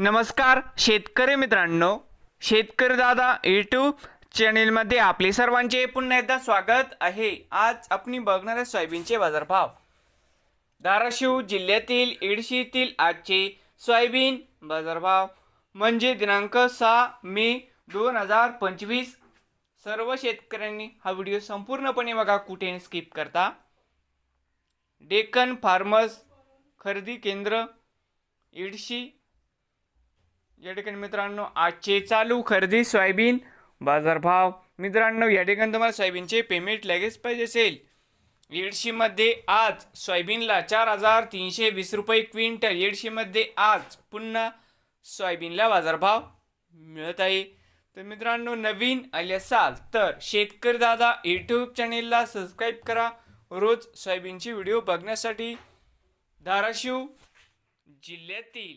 नमस्कार शेतकरी मित्रांनो. शेतकरी दादा यूट्यूब चॅनेलमध्ये आपले सर्वांचे पुन्हा एकदा स्वागत आहे. आज आपण बघणार आहे सोयाबीनचे बाजारभाव. धाराशिव जिल्ह्यातील इडशीतील आजचे सोयाबीन बाजारभाव म्हणजे दिनांक सहा मे दोन हजार पंचवीस. सर्व शेतकऱ्यांनी हा व्हिडिओ संपूर्णपणे बघा कुठे स्किप करता. डेक्कन फार्मर्स खरेदी केंद्र इडशी या ठिकाणी मित्रांनो आजचे चालू खरेदी सोयाबीन बाजारभाव. मित्रांनो या ठिकाणी तुम्हाला सोयाबीनचे पेमेंट लगेच पाहिजे असेल. येडशीमध्ये आज सोयाबीनला चार हजार तीनशे वीस रुपये क्विंटल. येडशीमध्ये आज पुन्हा सोयाबीनला बाजारभाव मिळत आहे. तर मित्रांनो नवीन आले असाल तर शेतकरी दादा यूट्यूब चॅनेलला सबस्क्राईब करा. रोज सोयाबीनचे व्हिडिओ बघण्यासाठी धाराशिव जिल्ह्यातील